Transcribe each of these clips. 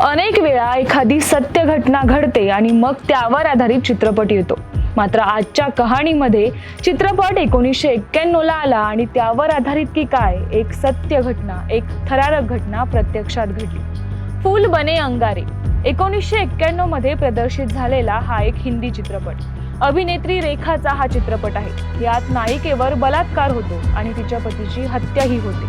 अनेक वेळा एखादी सत्य घटना घडते आणि मग त्यावर आधारित चित्रपट येतो. मात्र आजच्या कहाणीमध्ये चित्रपट एकोणीसशे एक्क्याण्णवला आला आणि त्यावर आधारित की काय एक सत्य घटना एक थरारक घटना प्रत्यक्षात घडली. फूल बने अंगारे एकोणीसशे एक्क्याण्णवमध्ये प्रदर्शित झालेला हा एक हिंदी चित्रपट. अभिनेत्री रेखाचा हा चित्रपट आहे. यात नायिकेवर बलात्कार होतो आणि तिच्या पतीची हत्याही होते.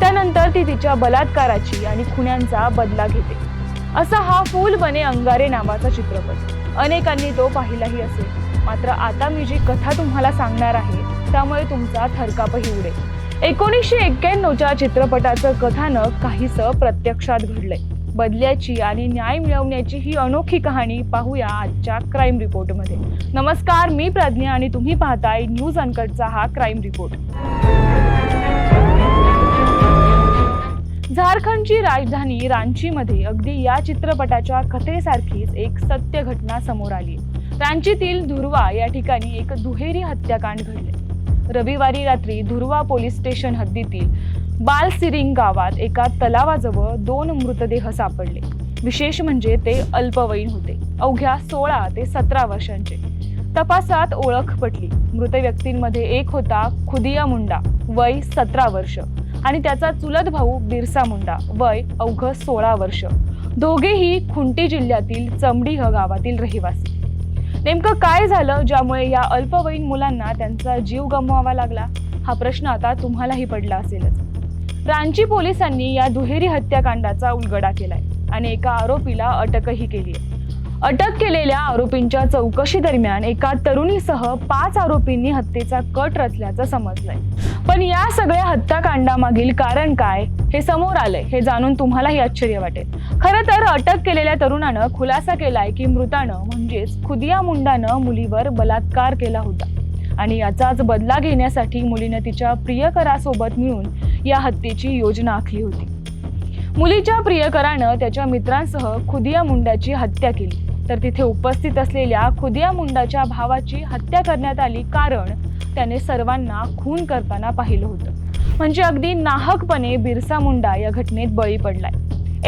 त्यानंतर ती तिच्या बलात्काराची आणि खुन्यांचा बदला घेते. असा हा फूल बने अंगारे नावाचा चित्रपट. अनेकांनी तो पाहिलाही असेल. मात्र आता मी जी कथा तुम्हाला सांगणार आहे त्यामुळे तुमचा थरकापही उडेल. एकोणीसशे एक्क्याण्णवच्या चित्रपटाचं कथानक काहीसं प्रत्यक्षात घडलंय. बदल्याची आणि न्याय मिळवण्याची ही अनोखी कहाणी पाहूया आजच्या क्राईम रिपोर्टमध्ये. नमस्कार मी प्रज्ञा आणि तुम्ही पाहताय न्यूज अनकटचा हा क्राईम रिपोर्ट. झारखंडची राजधानी रांचीमध्ये अगदी या चित्रपटाच्या कथेसारखीच एक सत्य घटना समोर आली. रांचीतील धुर्वा या ठिकाणी एक दुहेरी हत्याकांड घडले. रविवारी रात्री धुर्वा पोलीस स्टेशन हद्दीतील बालसिरिंग गावात एका तलावाजवळ दोन मृतदेह सापडले. विशेष म्हणजे ते अल्पवयीन होते. अवघ्या सोळा ते सतरा वर्षांचे. तपासात ओळख पटली. मृत व्यक्तींमध्ये एक होता खुदिया मुंडा. वय सतरा वर्ष. आणि त्याचा चुलत भाऊ बिरसा मुंडा वय अवघ सोळा वर्ष. दोघेही खुंटी जिल्ह्यातील चमडीह गावातील रहिवासी. नेमकं काय झालं ज्यामुळे या अल्पवयीन मुलांना त्यांचा जीव गमवावा लागला? हा प्रश्न आता तुम्हालाही पडला असेलच. रांची पोलिसांनी या दुहेरी हत्याकांडाचा उलगडा केलाय आणि एका आरोपीला अटकही केली आहे अटक केलेल्या आरोपींच्या चौकशी दरम्यान एका तरुणीसह पाच आरोपींनी हत्येचा कट रचल्याचं समजलंय. पण या सगळ्या हत्याकांडामागील कारण काय हे समोर आलंय हे जाणून तुम्हालाही आश्चर्य वाटेल. खरं तर अटक केलेल्या तरुणानं खुलासा केलाय की मृतानं म्हणजेच खुदिया मुंडानं मुलीवर बलात्कार केला होता. आणि याचाच बदला घेण्यासाठी मुलीनं तिच्या प्रियकरासोबत मिळून या हत्येची योजना आखली होती. मुलीच्या प्रियकरानं त्याच्या मित्रांसह खुदिया मुंडाची हत्या केली. तर तिथे उपस्थित असलेल्या खुदिया मुंडाच्या भावाची हत्या करण्यात आली कारण त्याने सर्वांना खून करताना पाहिलं होतं. म्हणजे अगदी नाहकपणे बिरसा मुंडा या घटनेत बळी पडलाय.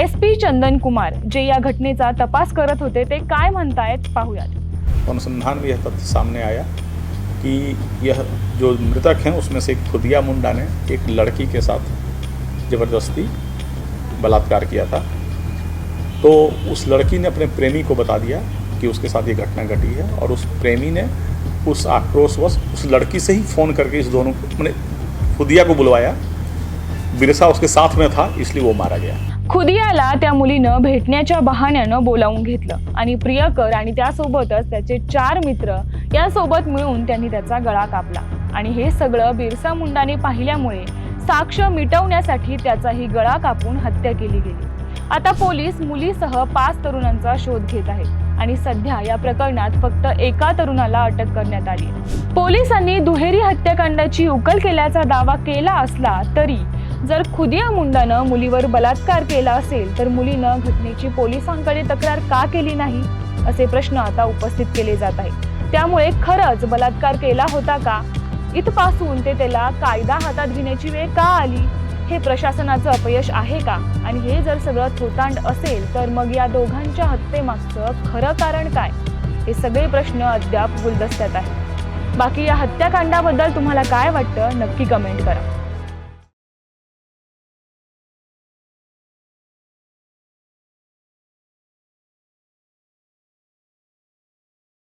एस पी चंदन कुमार जे या घटनेचा तपास करत होते ते काय म्हणतायत पाहूयात. अनुसंधान में यह तथ्य सामने आया कि यह जो मृतक हैं उसमें से खुदिया मुंडा ने एक लड़की के साथ ज़बरदस्ती बलात्कार किया था। तो उस लड़की ने अपने प्रेमी को बता दिया कि उसके साथ ये घटना घटी है और उस प्रेमी ने उस आक्रोशवश उस लड़की से ही फ़ोन करके इस दोनों मैंने खुदिया को बुलवाया। बिरसा उसके साथ में था इसलिए वो मारा गया। खुदियाला त्या मुलीनं भेटण्याच्या बहाण्यानं बोलावून घेतलं आणि प्रियकर आणि त्यासोबतच त्याचे चार मित्र यासोबत मिळून त्यांनी त्याचा गळा कापला. आणि हे सगळं बिरसा मुंडाने पाहिल्यामुळे साक्ष मिटवण्यासाठी त्याचाही गळा कापून हत्या केली गेली. आता पोलीस मुलीसह पाच तरुणांचा शोध घेत आहेत आणि सध्या या प्रकरणात फक्त एका तरुणाला अटक करण्यात आली. पोलिसांनी दुहेरी हत्याकांडाची उकल केल्याचा दावा केला असला तरी जर खुदिया मुंडानं मुलीवर बलात्कार केला असेल तर मुलीनं घटनेची पोलिसांकडे तक्रार का केली नाही असे प्रश्न आता उपस्थित केले जात आहेत. त्यामुळे खरंच बलात्कार केला होता का? इथपासून ते त्याला कायदा हातात घेण्याची वेळ का आली? हे प्रशासनाचं अपयश आहे का? आणि हे जर सगळं थोतांड असेल तर मग या दोघांच्या हत्येमागचं खरं कारण काय? हे सगळे प्रश्न अद्याप गुलदस्त्यात आहेत. बाकी या हत्याकांडाबद्दल तुम्हाला काय वाटतं नक्की कमेंट करा.